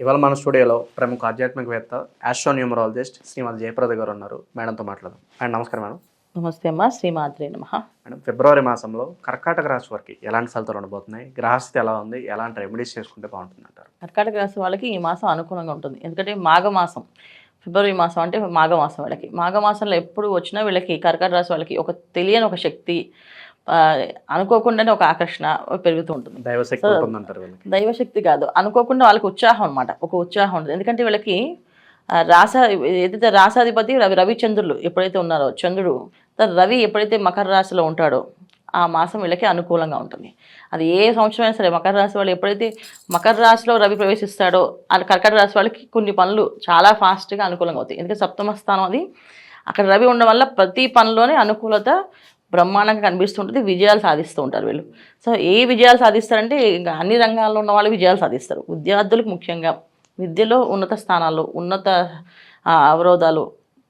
ఇవాళ మన స్టూడియోలో ప్రముఖ ఆధ్యాత్మికవేత్త ఆస్ట్రోన్యూమరాలజిస్ట్ శ్రీమతి జయప్రద గారు ఉన్నారు. మేడంతో మాట్లాడదాం. అండ్ నమస్కారం మేడం. నమస్తే అమ్మా శ్రీమాద్రి నమ. మేడం ఫిబ్రవరి మాసంలో కర్కాటక రాశి వారికి ఎలాంటి ఫలితాలు ఉండబోతున్నాయి? గ్రహస్థితి ఎలా ఉంది? ఎలాంటి రెమెడీస్ చేసుకుంటే బాగుంటుంది అంటారు? కర్కాటక రాశి వాళ్ళకి ఈ మాసం అనుకూలంగా ఉంటుంది. ఎందుకంటే మాఘమాసం ఫిబ్రవరి మాసం అంటే మాఘమాసం వాళ్ళకి. మాఘమాసంలో ఎప్పుడు వచ్చినా వీళ్ళకి కర్కాటక రాశి వాళ్ళకి ఒక తెలియని ఒక శక్తి అనుకోకుండానే ఒక ఆకర్షణ పెరుగుతూ ఉంటుంది. దైవశక్తి కాదు. అనుకోకుండా వాళ్ళకి ఉత్సాహం అనమాట ఒక ఉత్సాహం ఉంటుంది. ఎందుకంటే వీళ్ళకి రాస ఏదైతే రాసాధిపతి రవి రవిచంద్రులు ఎప్పుడైతే ఉన్నారో చంద్రుడు రవి ఎప్పుడైతే మకర రాశిలో ఉంటాడో ఆ మాసం వీళ్ళకి అనుకూలంగా ఉంటుంది. అది ఏ సంవత్సరం అయినా సరే మకర రాశి వాళ్ళు ఎప్పుడైతే మకర రాశిలో రవి ప్రవేశిస్తాడో కర్కట రాశి వాళ్ళకి కొన్ని పనులు చాలా ఫాస్ట్గా అనుకూలంగా అవుతాయి. ఎందుకంటే సప్తమ స్థానం అది. అక్కడ రవి ఉండడం వల్ల ప్రతి పనిలోనే అనుకూలత బ్రహ్మాండంగా కనిపిస్తుంటుంది విజయాలు సాధిస్తూ ఉంటారు వీళ్ళు. సో ఏ విజయాలు సాధిస్తారంటే ఇంకా అన్ని రంగాల్లో ఉన్న వాళ్ళు విజయాలు సాధిస్తారు. విద్యార్థులకు ముఖ్యంగా విద్యలో ఉన్నత స్థానాలు ఉన్నత అవరోధాలు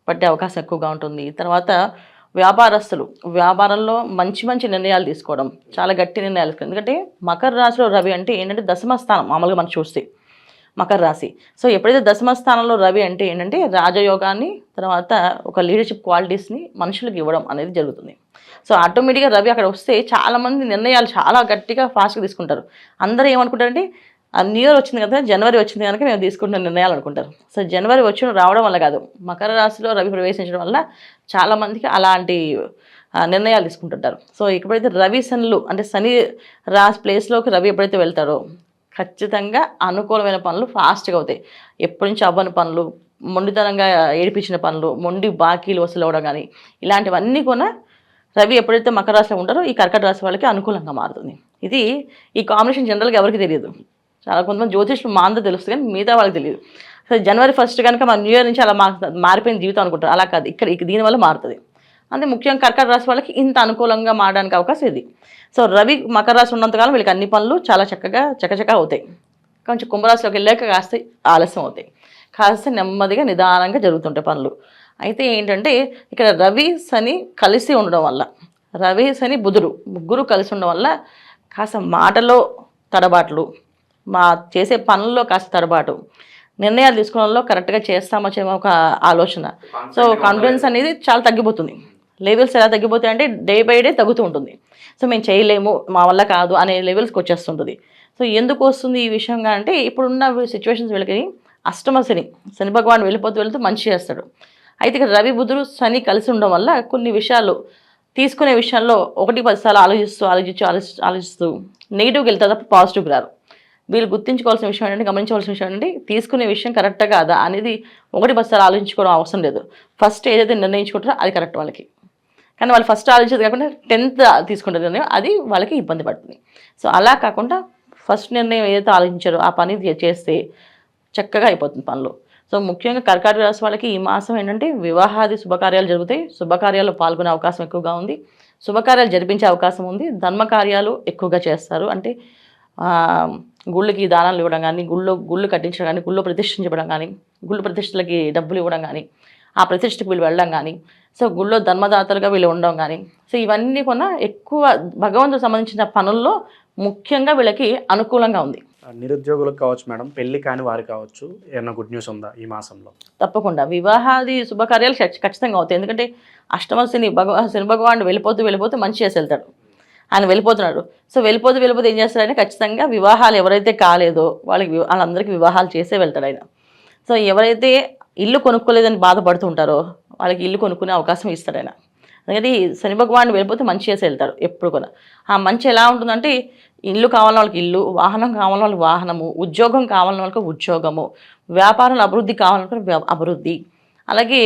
పట్టే అవకాశం ఎక్కువగా ఉంటుంది. తర్వాత వ్యాపారస్తులు వ్యాపారంలో మంచి మంచి నిర్ణయాలు తీసుకోవడం చాలా గట్టి నిర్ణయాలు ఎందుకంటే మకర రాశిలో రవి అంటే ఏంటంటే దశమ స్థానం మామూలుగా మనం చూస్తే. మకర రాశి. సో ఎప్పుడైతే దశమ స్థానంలో రవి అంటే ఏంటంటే రాజయోగాన్ని తర్వాత ఒక లీడర్షిప్ క్వాలిటీస్ని మనుషులకు ఇవ్వడం అనేది జరుగుతుంది. సో ఆటోమేటిక్గా రవి అక్కడ వస్తే చాలామంది నిర్ణయాలు చాలా గట్టిగా ఫాస్ట్గా తీసుకుంటారు. అందరూ ఏమనుకుంటారంటే న్యూ ఇయర్ వచ్చింది కదా జనవరి వచ్చింది కనుక మేము తీసుకుంటున్న నిర్ణయాలు అనుకుంటారు. సో జనవరి వచ్చి రావడం వల్ల కాదు. మకర రాశిలో రవి ప్రవేశించడం వల్ల చాలామందికి అలాంటి నిర్ణయాలు తీసుకుంటుంటారు. సో ఎప్పుడైతే రవి శనులు అంటే శని రాశి ప్లేస్లోకి రవి ఎప్పుడైతే వెళ్తారో ఖచ్చితంగా అనుకూలమైన పనులు ఫాస్ట్గా అవుతాయి. ఎప్పటి నుంచి అవ్వని పనులు మొండితనంగా ఏడిపించిన పనులు మొండి బాకీలు వసూలు అవ్వడం కానీ ఇలాంటివన్నీ కూడా రవి ఎప్పుడైతే మకర రాశిలో ఉంటారో ఈ కర్కట రాశి వాళ్ళకి అనుకూలంగా మారుతుంది. ఇది ఈ కాంబినేషన్ జనరల్గా ఎవరికి తెలియదు. చాలా కొంతమంది జ్యోతిష్లు మా అందరూ తెలుస్తుంది కానీ మిగతా వాళ్ళకి తెలియదు. సరే జనవరి ఫస్ట్ కనుక మన న్యూ ఇయర్ నుంచి అలా మారిపోయిన జీవితం అనుకుంటారు. అలా కాదు. ఇక్కడ దీనివల్ల మారుతుంది. అంటే ముఖ్యంగా కర్కట రాశి వాళ్ళకి ఇంత అనుకూలంగా మారడానికి అవకాశం ఇది. సో రవి మకర రాశి ఉన్నంతకాలం వీళ్ళకి అన్ని పనులు చాలా చక్కగా చకచకా అవుతాయి. కొంచెం కుంభరాశిలోకి వెళ్ళాక కాస్త ఆలస్యం అవుతాయి. కాస్త నెమ్మదిగా నిదానంగా జరుగుతుంటాయి పనులు. అయితే ఏంటంటే ఇక్కడ రవి శని కలిసి ఉండడం వల్ల రవి శని బుధుడు ముగ్గురు కలిసి ఉండడం వల్ల కాస్త మాటలో తడబాట్లు మా చేసే పనుల్లో కాస్త తడబాటు నిర్ణయాలు తీసుకోవడంలో కరెక్ట్గా చేస్తామో చేయమో ఒక ఆలోచన. సో కాన్ఫిడెన్స్ అనేది చాలా తగ్గిపోతుంది. లెవెల్స్ ఎలా తగ్గిపోతాయి అంటే డే బై డే తగ్గుతూ ఉంటుంది. సో మేము చేయలేము మా వల్ల కాదు అనే లెవెల్స్కి వచ్చేస్తుంటుంది. సో ఎందుకు వస్తుంది ఈ విషయంగా అంటే ఇప్పుడున్న సిచ్యువేషన్స్ వీళ్ళకి అష్టమ శని శని భగవాన్ వెళ్ళిపోతూ వెళ్తూ మంచి చేస్తాడు. అయితే ఇక్కడ రవి బుధుడు శని కలిసి ఉండడం వల్ల కొన్ని విషయాలు తీసుకునే విషయంలో ఒకటి పదిసార్లు ఆలోచిస్తూ ఆలోచించి ఆలోచి ఆలోచిస్తూ నెగిటివ్కి వెళ్తే తప్ప పాజిటివ్కి రారు. వీళ్ళు గుర్తించుకోవాల్సిన విషయం ఏంటంటే గమనించవలసిన విషయం ఏంటంటే తీసుకునే విషయం కరెక్టా కాదా అనేది ఒకటి పదిసార్లు ఆలోచించుకోవడం అవసరం లేదు. ఫస్ట్ ఏదైతే నిర్ణయించుకుంటారో అది కరెక్ట్ వాళ్ళకి. కానీ వాళ్ళు ఫస్ట్ ఆలోచించేది కాకుండా టెన్త్ తీసుకుంటుంది అది వాళ్ళకి ఇబ్బంది పడుతుంది. సో అలా కాకుండా ఫస్ట్ నిర్ణయం ఏదైతే ఆలోచించారో ఆ పని చేస్తే చక్కగా అయిపోతుంది పనులు. సో ముఖ్యంగా కర్కాటక రాశి వాళ్ళకి ఈ మాసం ఏంటంటే వివాహాది శుభకార్యాలు జరుగుతాయి. శుభకార్యాల్లో పాల్గొనే అవకాశం ఎక్కువగా ఉంది. శుభకార్యాలు జరిపించే అవకాశం ఉంది. ధర్మకార్యాలు ఎక్కువగా చేస్తారు. అంటే గుళ్ళకి దానాలు ఇవ్వడం కానీ గుళ్ళు గుళ్ళు కట్టించడం కానీ గుళ్ళు ప్రతిష్ఠించడం కానీ గుళ్ళు ప్రతిష్టలకి డబ్బులు ఇవ్వడం కానీ ఆ ప్రతిష్టకు వీళ్ళు వెళ్ళడం కానీ సో గుళ్ళో ధర్మదాతలుగా వీళ్ళు ఉండడం కానీ సో ఇవన్నీ కూడా ఎక్కువ భగవంతుడు సంబంధించిన పనుల్లో ముఖ్యంగా వీళ్ళకి అనుకూలంగా ఉంది. నిరుద్యోగులకు కావచ్చు మేడం పెళ్ళి కాని వారు కావచ్చు ఏమైనా గుడ్ న్యూస్ ఉందా ఈ మాసంలో? తప్పకుండా. వివాహాది శుభకార్యాలు ఖచ్- ఖచ్చితంగా అవుతాయి. ఎందుకంటే అష్టమ శని భగవా శని భగవానుడు వెళ్ళిపోతూ వెళ్ళిపోతూ మంచి చేసి వెళ్తాడు. ఆయన వెళ్ళిపోతున్నాడు. సో వెళ్ళిపోతూ వెళ్ళిపోతూ ఏం చేస్తాడంటే ఖచ్చితంగా వివాహాలు ఎవరైతే కాలేదో వాళ్ళకి వాళ్ళందరికీ వివాహాలు చేసే వెళ్తాడు ఆయన. సో ఎవరైతే ఇల్లు కొనుక్కోలేదని బాధపడుతూ ఉంటారో వాళ్ళకి ఇల్లు కొనుక్కునే అవకాశం ఇస్తాడు ఆయన. అందుకని శని భగవాన్ వెళ్ళిపోతే మంచి చేసి వెళ్తారు ఎప్పుడు కూడా. ఆ మంచి ఎలా ఉంటుందంటే ఇల్లు కావాలని వాళ్ళకి ఇల్లు వాహనం కావాలని వాళ్ళకి వాహనము ఉద్యోగం కావాలని వాళ్ళకి ఉద్యోగము వ్యాపారం అభివృద్ధి కావాలనుకున్న అభివృద్ధి. అలాగే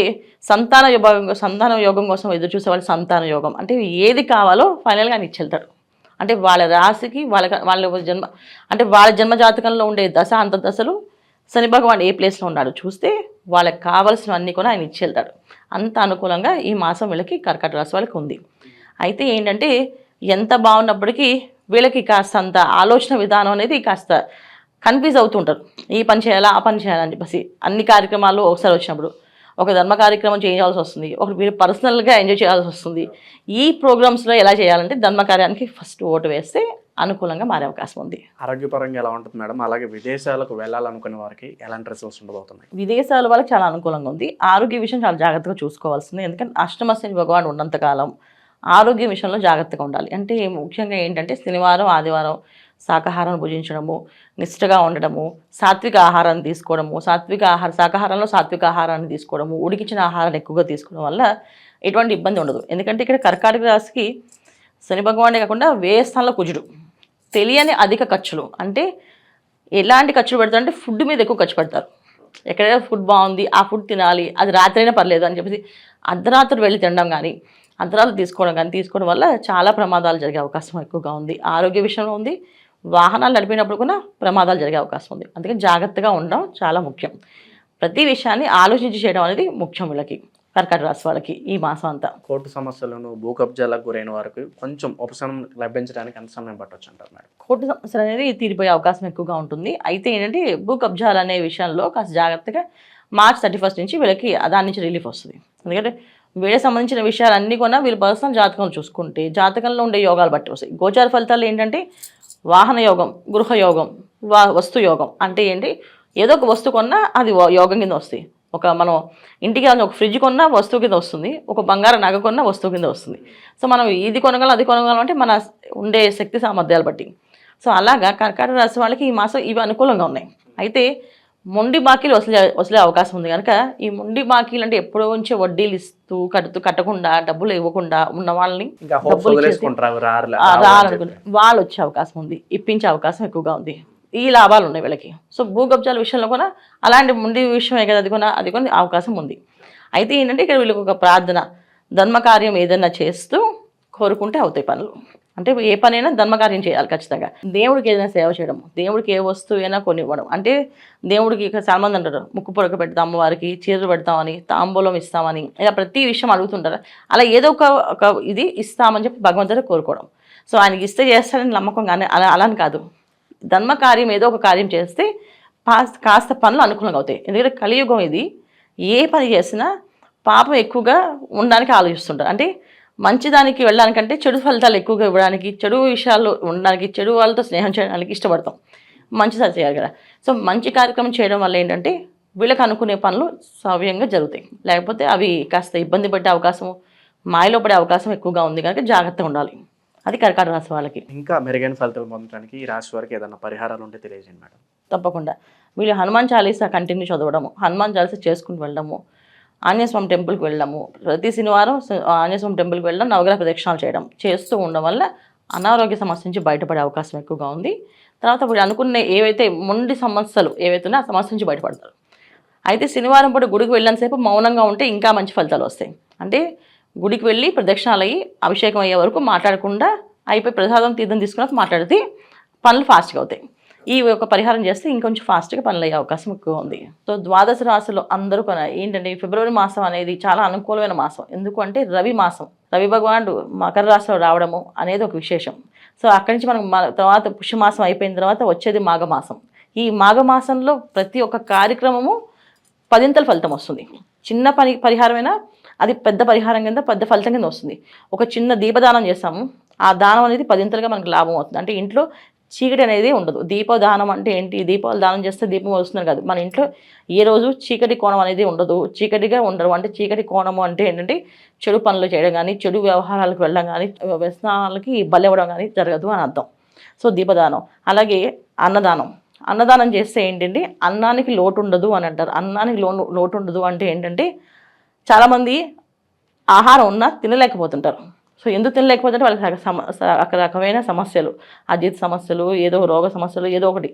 సంతాన యోగం సంతాన యోగం కోసం ఎదురు చూసే వాళ్ళు సంతాన యోగం. అంటే ఏది కావాలో ఫైనల్గా ఆయన ఇచ్చెళ్తాడు. అంటే వాళ్ళ రాశికి వాళ్ళ వాళ్ళ జన్మ అంటే వాళ్ళ జన్మ జాతకంలో ఉండే దశ అంత దశలు శని భగవాన్ ఏ ప్లేస్లో ఉన్నాడు చూస్తే వాళ్ళకి కావాల్సినవన్నీ కూడా ఆయన ఇచ్చేళ్తాడు. అంత అనుకూలంగా ఈ మాసం వీళ్ళకి కర్కట రాశి వాళ్ళకి ఉంది. అయితే ఏంటంటే ఎంత బాగున్నప్పటికీ వీళ్ళకి కాస్త అంత ఆలోచన విధానం అనేది కాస్త కన్ఫ్యూజ్ అవుతుంటారు. ఈ పని చేయాలా ఆ పని చేయాలా చెప్పేసి అన్ని కార్యక్రమాలు ఒకసారి వచ్చినప్పుడు ఒక ధర్మ కార్యక్రమం చేయాల్సి వస్తుంది. ఒకటి మీరు పర్సనల్గా ఎంజాయ్ చేయాల్సి వస్తుంది. ఈ ప్రోగ్రామ్స్లో ఎలా చేయాలంటే ధర్మ కార్యానికి ఫస్ట్ ఓటు వేస్తే అనుకూలంగా మారే అవకాశం ఉంది. ఆరోగ్యపరంగా ఎలా ఉంటుంది మేడం? అలాగే విదేశాలకు వెళ్ళాలనుకునే వారికి ఎలాంటి రిజల్ట్స్ ఉండబోతున్నాయి? విదేశాల వాళ్ళకి చాలా అనుకూలంగా ఉంది. ఆరోగ్య విషయం చాలా జాగ్రత్తగా చూసుకోవాల్సింది. ఎందుకంటే అష్టమ శని భగవాన్ ఉన్నంతకాలం ఆరోగ్య విషయంలో జాగ్రత్తగా ఉండాలి. అంటే ముఖ్యంగా ఏంటంటే శనివారం ఆదివారం శాకాహారం భుజించడము నిష్ఠగా ఉండడము సాత్విక ఆహారాన్ని తీసుకోవడము సాత్విక ఆహార శాకాహారంలో సాత్విక ఆహారాన్ని తీసుకోవడము ఉడికించిన ఆహారాన్ని ఎక్కువగా తీసుకోవడం వల్ల ఎటువంటి ఇబ్బంది ఉండదు. ఎందుకంటే ఇక్కడ కర్కాటక రాశికి శని భగవానే కాకుండా వ్యయ స్థానంలో కుజుడు. తెలియని అధిక ఖర్చులు. అంటే ఎలాంటి ఖర్చులు పెడతారంటే ఫుడ్ మీద ఎక్కువ ఖర్చు పెడతారు. ఎక్కడైనా ఫుడ్ బాగుంది ఆ ఫుడ్ తినాలి అది రాత్రి అయినా పర్లేదు అని చెప్పేసి అర్ధరాత్రి వెళ్ళి తినడం కానీ అంతరాలు తీసుకోవడం కానీ తీసుకోవడం వల్ల చాలా ప్రమాదాలు జరిగే అవకాశం ఎక్కువగా ఉంది. ఆరోగ్య విషయంలో ఉంది వాహనాలు నడిపినప్పుడు కూడా ప్రమాదాలు జరిగే అవకాశం ఉంది. అందుకని జాగ్రత్తగా ఉండడం చాలా ముఖ్యం. ప్రతి విషయాన్ని ఆలోచించి చేయడం అనేది ముఖ్యం వీళ్ళకి. కర్కాటక రాశి వాళ్ళకి ఈ మాసం అంతా. కోర్టు సమస్యలను భూ కబ్జాలకు గురైన వారికి కొంచెం ఉపశమనం లభించడానికి ఎంత సమయం పట్టొచ్చు అంటారు మేడం? కోర్టు సమస్యలు అనేది తీరిపోయే అవకాశం ఎక్కువగా ఉంటుంది. అయితే ఏంటంటే భూ కబ్జాలు అనే విషయంలో కాస్త జాగ్రత్తగా మార్చ్ థర్టీ ఫస్ట్ నుంచి వీళ్ళకి దాని నుంచి రిలీఫ్ వస్తుంది. ఎందుకంటే వీళ్ళకి సంబంధించిన విషయాలన్నీ కూడా వీళ్ళు పర్సనల్ జాతకం చూసుకుంటే జాతకంలో ఉండే యోగాలు బట్టి వస్తాయి. గోచార ఫలితాలు ఏంటంటే వాహన యోగం గృహ యోగం వా వస్తు యోగం అంటే ఏంటి ఏదో ఒక వస్తువు కొన్నా అది యోగం కింద వస్తాయి. ఒక మనం ఇంటికి ఒక ఫ్రిడ్జ్ కొన్నా వస్తువు కింద వస్తుంది ఒక బంగారం నగ కొన్నా వస్తువు కింద వస్తుంది. సో మనం ఇది కొనగలం అది కొనగలం అంటే మన ఉండే శక్తి సామర్థ్యాలు బట్టి. సో అలాగా కర్కాటక రాశి వాళ్ళకి ఈ మాసం ఇవి అనుకూలంగా ఉన్నాయి. అయితే మొండి బాకీలు వసలే వసలే అవకాశం ఉంది. కనుక ఈ మొండి బాకీలు అంటే ఎప్పుడో నుంచో వడ్డీలు ఇస్తూ కడుతూ కట్టకుండా డబ్బులు ఇవ్వకుండా ఉన్న వాళ్ళని వాళ్ళు వచ్చే అవకాశం ఉంది ఇప్పించే అవకాశం ఎక్కువగా ఉంది. ఈ లాభాలు ఉన్నాయి వీళ్ళకి. సో భూగబ్జాల విషయంలో కూడా అలాంటి ముండి విషయమే కదా అది కూడా అది కూడా అవకాశం ఉంది. అయితే ఏంటంటే ఇక్కడ వీళ్ళకి ఒక ప్రార్థన ధర్మకార్యం ఏదైనా చేస్తూ కోరుకుంటే అవుతాయి పనులు. అంటే ఏ పనైనా ధర్మకార్యం చేయాలి ఖచ్చితంగా. దేవుడికి ఏదైనా సేవ చేయడం దేవుడికి ఏ వస్తువు అయినా కొన్ని ఇవ్వడం అంటే దేవుడికి ఇక్కడ చాలా అంటారు ముక్కు పొడక పెడతాం అమ్మవారికి చీరలు పెడతామని తాంబూలం ఇస్తామని. ఇలా ప్రతి విషయం అడుగుతుంటారు. అలా ఏదో ఒక ఒక ఇది ఇస్తామని చెప్పి భగవంతుడు కోరుకోవడం. సో ఆయనకి ఇస్తే చేస్తాడని నమ్మకం కానీ అలా అలా అని కాదు. ధర్మకార్యం ఏదో ఒక కార్యం చేస్తే కాస్త పనులు అనుకూలంగా అవుతాయి. ఎందుకంటే కలియుగం ఇది. ఏ పని చేసినా పాపం ఎక్కువగా ఉండడానికి ఆలోచిస్తుంటారు. అంటే మంచి దానికి వెళ్ళడానికంటే చెడు ఫలితాలు ఎక్కువగా ఇవ్వడానికి చెడు విషయాల్లో ఉండడానికి చెడు వాళ్ళతో స్నేహం చేయడానికి ఇష్టపడతాం. మంచి చేయాలి కదా. సో మంచి కార్యక్రమం చేయడం వల్ల ఏంటంటే వీళ్ళకి అనుకునే పనులు సవ్యంగా జరుగుతాయి. లేకపోతే అవి కాస్త ఇబ్బంది పడే అవకాశం మాయలో పడే అవకాశం ఎక్కువగా ఉంది. కనుక జాగ్రత్తగా ఉండాలి. అది కర్కాటక రాశి వాళ్ళకి. ఇంకా మెరుగైన ఫలితాలు పొందడానికి ఈ రాశి వారికి ఏదైనా పరిహారాలు ఉంటే తెలియజేయండి మేడం. తప్పకుండా. వీళ్ళు హనుమాన్ చాలీసా కంటిన్యూ చదవడము హనుమాన్ చాలీసా చేసుకుని వెళ్ళడము ఆంజనేయ స్వామి టెంపుల్కి వెళ్ళడము ప్రతి శనివారం స- ఆంజనేయ స్వామి టెంపుల్కి వెళ్ళడం నవగ్రహ ప్రదక్షిణాలు చేయడం చేస్తూ ఉండడం వల్ల అనారోగ్య సమస్య నుంచి బయటపడే అవకాశం ఎక్కువగా ఉంది. తర్వాత వీళ్ళు అనుకున్న ఏవైతే మొండి సమస్యలు ఏవైతే ఆ సమస్య నుంచి బయటపడతారు. అయితే శనివారం పూట గుడికి వెళ్ళినంతసేపు మౌనంగా ఉంటే ఇంకా మంచి ఫలితాలు వస్తాయి. అంటే గుడికి వెళ్ళి ప్రదక్షిణాలు అయ్యి అభిషేకం అయ్యే వరకు మాట్లాడకుండా అయిపోయి ప్రసాదం తీర్థం తీసుకున్నాక మాట్లాడితే పనులు ఫాస్ట్గా అవుతాయి. ఈ ఒక పరిహారం చేస్తే ఇంకొంచెం ఫాస్ట్గా పనులు అయ్యే అవకాశం ఎక్కువ ఉంది. సో ద్వాదశ రాశులు అందరూ కొన ఏంటంటే ఫిబ్రవరి మాసం అనేది చాలా అనుకూలమైన మాసం. ఎందుకంటే రవి మాసం. రవి భగవానుడు మకర రాశిలో రావడము అనేది ఒక విశేషం. సో అక్కడి నుంచి మనం మ- తర్వాత పుష్యమాసం అయిపోయిన తర్వాత వచ్చేది మాఘమాసం. ఈ మాఘమాసంలో ప్రతి ఒక్క కార్యక్రమము పదింతల ఫలితం వస్తుంది. చిన్న పని పరిహారమైనా అది పెద్ద పరిహారం కింద పెద్ద ఫలితం కింద వస్తుంది. ఒక చిన్న దీపదానం చేస్తాము. ఆ దానం అనేది పదింతలుగా మనకు లాభం అవుతుంది. అంటే ఇంట్లో చీకటి అనేది ఉండదు. దీపదానం అంటే ఏంటి? దీపాలు దానం చేస్తే దీపం వస్తున్నారు కాదు. మన ఇంట్లో ఏ రోజు చీకటి కోణం అనేది ఉండదు. చీకటిగా ఉండరు. అంటే చీకటి కోణము అంటే ఏంటంటే చెడు పనులు చేయడం కానీ చెడు వ్యవహారాలకు వెళ్ళడం కానీ వ్యసనాలకి బలవ్వడం కానీ జరగదు అని అర్థం. సో దీపదానం. అలాగే అన్నదానం. అన్నదానం చేస్తే ఏంటంటే అన్నానికి లోటు ఉండదు అని అంటారు. అన్నానికి లోను లోటు ఉండదు అంటే ఏంటంటే చాలామంది ఆహారం ఉన్నా తినలేకపోతుంటారు. సో ఎందుకు తినలేకపోతుంటే వాళ్ళకి సమ రకమైన సమస్యలు. అజీత్ సమస్యలు ఏదో రోగ సమస్యలు ఏదో ఒకటి.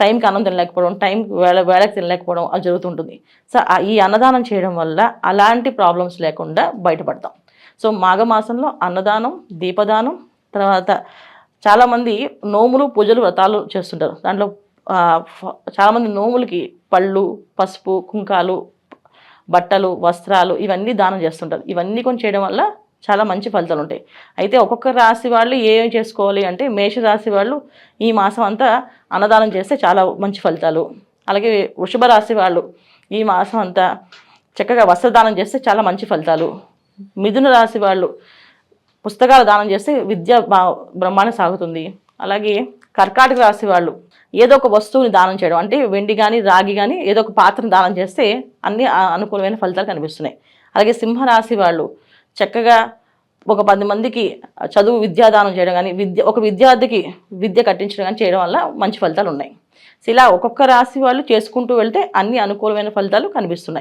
టైంకి అన్నం తినలేకపోవడం టైంకి వేళ వేళకి తినలేకపోవడం అది జరుగుతుంటుంది సో ఈ అన్నదానం చేయడం వల్ల అలాంటి ప్రాబ్లమ్స్ లేకుండా బయటపడతాం. సో మాఘమాసంలో అన్నదానం దీపదానం తర్వాత చాలామంది నోములు పూజలు వ్రతాలు చేస్తుంటారు. దాంట్లో చాలామంది నోములకి పళ్ళు పసుపు కుంకాలు బట్టలు వస్త్రాలు ఇవన్నీ దానం చేస్తుంటారు. ఇవన్నీ కొన్ని చేయడం వల్ల చాలా మంచి ఫలితాలు ఉంటాయి. అయితే ఒక్కొక్క రాశి వాళ్ళు ఏం చేసుకోవాలి అంటే మేష రాశి వాళ్ళు ఈ మాసం అంతా అన్నదానం చేస్తే చాలా మంచి ఫలితాలు. అలాగే వృషభ రాశి వాళ్ళు ఈ మాసం అంతా చక్కగా వస్త్రదానం చేస్తే చాలా మంచి ఫలితాలు. మిథున రాశి వాళ్ళు పుస్తకాలు దానం చేస్తే విద్య బా బ్రహ్మాండ సాగుతుంది. అలాగే కర్కాటక రాశి వాళ్ళు ఏదో ఒక వస్తువుని దానం చేయడం అంటే వెండి కానీ రాగి కానీ ఏదో ఒక పాత్రను దానం చేస్తే అన్ని అనుకూలమైన ఫలితాలు కనిపిస్తున్నాయి. అలాగే సింహరాశి వాళ్ళు చక్కగా ఒక పది మందికి చదువు విద్యాదానం చేయడం కానీ విద్య ఒక విద్యార్థికి విద్య కట్టించడం కానీ చేయడం వల్ల మంచి ఫలితాలు ఉన్నాయి. ఇలా ఒక్కొక్క రాశి వాళ్ళు చేసుకుంటూ వెళ్తే అన్ని అనుకూలమైన ఫలితాలు కనిపిస్తున్నాయి.